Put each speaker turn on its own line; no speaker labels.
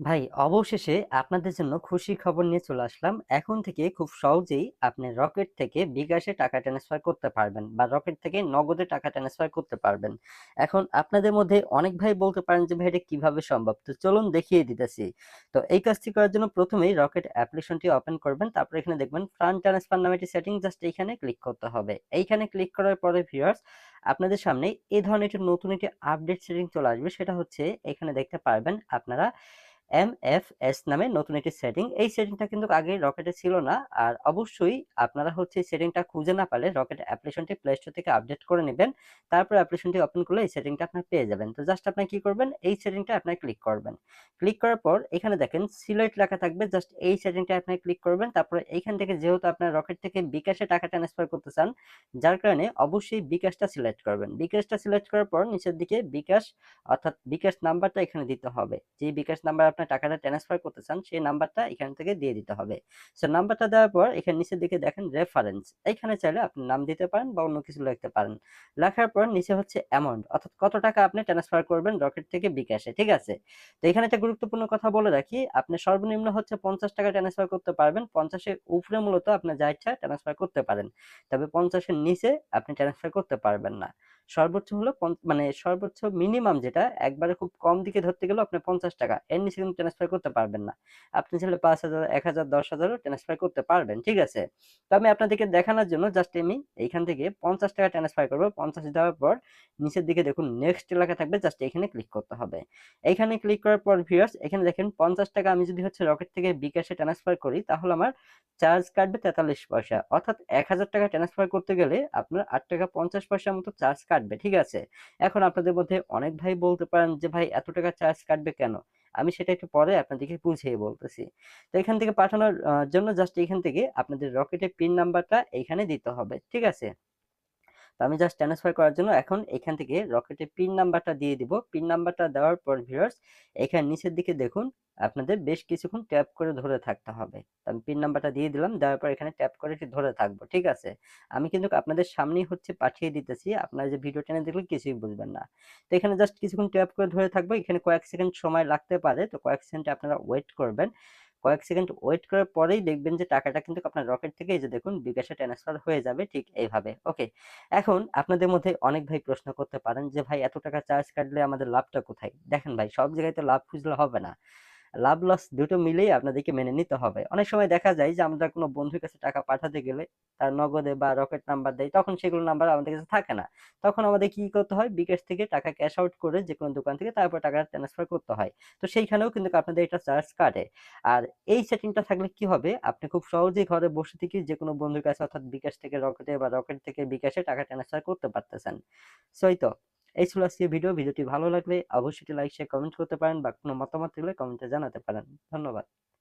ভাই, অবশেষে আপনাদের জন্য খুশি খবর নিয়ে চলে আসলাম। এখন থেকে খুব সহজেই আপনি রকেট থেকে বিকাশে টাকা ট্রান্সফার করতে পারবেন বা রকেট থেকে নগদে টাকা ট্রান্সফার করতে পারবেন। এখন আপনাদের মধ্যে অনেক ভাই বলতে পারেন যে, ভাই, এটা কীভাবে সম্ভব? তো চলুন দেখিয়ে দিতেছি। তো এই কাজটি করার জন্য প্রথমেই রকেট অ্যাপ্লিকেশনটি ওপেন করবেন। তারপর এখানে দেখবেন ফান্ড ট্রান্সফার নামে একটি সেটিং জাস্ট এইখানে ক্লিক করতে হবে। এইখানে ক্লিক করার পরে ভিউয়ার্স আপনাদের সামনে এই ধরনের একটি নতুন একটি আপডেট সেটিং চলে আসবে। সেটা হচ্ছে এখানে দেখতে পারবেন আপনারা এমএফএস নামে নতুন একটি সেটিং। এই সেটিংটা কিন্তু আগে রকেটে ছিল না। আর অবশ্যই আপনারা হচ্ছে সেটিংটা খুঁজে না পারলে রকেট অ্যাপ্লিকেশনটি প্লে স্টোর থেকে আপডেট করে নেবেন তারপর অ্যাপ্লিকেশনটি ওপেন করলে এই সেটিংটা আপনারা পেয়ে যাবেন। তো জাস্ট আপনারা কি করবেন? এই সেটিংটা আপনারা ক্লিক করবেন। ক্লিক করার পর এখানে দেখেন সিলেক্ট লেখা থাকবে জাস্ট এই সেটিংটা আপনারা ক্লিক করবেন। তারপরে এইখান থেকে যেহেতু আপনার রকেট থেকে বিকাশে টাকা ট্রান্সফার করতে চান, যার কারণে অবশ্যই বিকাশটা সিলেক্ট করবেন। বিকাশটা সিলেক্ট করার পর নিচের দিকে বিকাশ অর্থাৎ বিকাশ নাম্বারটা এখানে দিতে হবে। যে বিকাশ নাম্বার আপনার টাকাটা ট্রান্সফার করতে চান সেই নাম্বারটা এখান থেকে দিয়ে দিতে হবে। সো নাম্বারটা দেওয়ার পর এখানে নিচের দিকে দেখেন রেফারেন্স এইখানে চাইলে আপনি নাম দিতে পারেন বা অন্য কিছু লিখতে পারেন। লেখার পর নিচে হচ্ছে অ্যামাউন্ট অর্থাৎ কত টাকা আপনি ট্রান্সফার করবেন রকেট থেকে বিকাশে, ঠিক আছে? তো এখানে একটা গুরুত্বপূর্ণ কথা বলে রাখি, আপনি সর্বনিম্ন হচ্ছে ৳৫০ ট্রান্সফার করতে পারবেন। পঞ্চাশের উপরে মূলত আপনার যা ইচ্ছা ট্রান্সফার করতে পারেন। তবে পঞ্চাশের নিচে আপনি ট্রান্সফার করতে পারবেন না। সর্বোচ্চ হলো মানে সর্বোচ্চ মিনিমাম যেটা একবারে খুব কম দিকে ধরতে গেলেও আপনি ৳৫০ এর নিচে কিন্তু ট্রান্সফার করতে পারবেন না। আপনি চাইলে ৫০০০, ১০০০, ১০০০০ ও ট্রান্সফার করতে পারবেন, ঠিক আছে? তো আমি আপনাদেরকে দেখানোর জন্য জাস্ট আমি এইখান থেকে ৳৫০ ট্রান্সফার করব। ৫০ দেওয়ার পর নিচের দিকে দেখুন নেক্সট লেখা থাকবে জাস্ট এখানে ক্লিক করতে হবে। এখানে ক্লিক করার পর ভিউয়ার্স এখানে দেখেন ৳৫০ আমি যদি হচ্ছে রকেট থেকে বিকাশে ট্রান্সফার করি তাহলে আমার চার্জ কাটবে ৪৩ পয়সা। অর্থাৎ ৳১০০০ ট্রান্সফার করতে গেলে আপনার ৳৮.৫০ মতো চার্জ ঠিক আছে? এখন আপনাদের মধ্যে অনেক ভাই বলতে পারেন যে ভাই এত টাকা চার্জ কাটবে কেন? আমি সেটা একটু পরে আপনাদেরকে বুঝিয়ে বলতেছি। তো এখান থেকে পাঠানোর জন্য জাস্ট এখান থেকে আপনাদের রকেটের পিন নাম্বারটা এখানে দিতে হবে, ঠিক আছে? তো আমি জাস্ট ট্রান্সফার করার জন্য এখন এখান থেকে রকেটের পিন নাম্বারটা দিয়ে দিব। পিন নাম্বারটা দেওয়ার পর ভিউয়ার্স এখানে নিচের দিকে দেখুন আপনাদের বেশ কিছুক্ষণ ট্যাপ করে ধরে থাকতে হবে। আমি পিন নাম্বারটা দিয়ে দিলাম। দেওয়ার পর এখানে ট্যাপ করে ধরে থাকব, ঠিক আছে? আমি কিন্তু আপনাদের সামনেই হচ্ছে পাঠিয়ে দিতেছি। আপনারা যে ভিডিও টেনে দেখলে কিছুই বুঝবেন না। তো এখানে জাস্ট কিছুক্ষণ ট্যাপ করে ধরে থাকব। এখানে কয়েক সেকেন্ড সময় লাগতে পারে। তো কয়েক সেকেন্ড আপনারা ওয়েট করবেন। কয়েক সেকেন্ড ওয়েট করার পরেই দেখবেন যে টাকাটা কিন্তু আপনার রকেট থেকে এই যে দেখুন বিকাশে ট্রান্সফার হয়ে যাবে ঠিক এইভাবে। ওকে। এখন আপনাদের মধ্যে অনেক ভাই প্রশ্ন করতে পারেন যে, ভাই এত টাকা চার্জ কাটলে আমাদের লাভটা কোথায়? দেখেন ভাই, সব জায়গায় তো লাভ খুঁজলে হবে না। লাভ লস দুটো মিলেই আপনাদেরকে মেনে নিতে হবে। অনেক সময় দেখা যায় যে, আমরা কোনো বন্ধুর কাছে টাকা পাঠাতে গেলে তার নগদে বা রকেট নাম্বার দেয় তখন সেগুলো নাম্বার আমাদের কাছে থাকে না। তখন আমাদের কি করতে হয়? বিকাশ থেকে টাকা ক্যাশ আউট করে যেকোনো দোকান থেকে তারপর টাকা ট্রান্সফার করতে হয়। তো সেইখানেও কিন্তু আপনাদের এটা চার্জ কাটে। আর এই সেটিংটা থাকলে কি হবে? আপনি খুব সহজেই ঘরে বসে থেকেই যেকোনো বন্ধুর কাছে অর্থাৎ বিকাশ থেকে রকেটে বা রকেট থেকে বিকাশে টাকা ট্রান্সফার করতে পারতেছেন। সো এই তো। এই ছিল আজকে ভিডিও। ভিডিওটি ভালো লাগলে অবশ্যই লাইক, শেয়ার, কমেন্ট করতে পারেন বা কোনো মতামত থাকলে কমেন্টে জানাতে পারেন। ধন্যবাদ।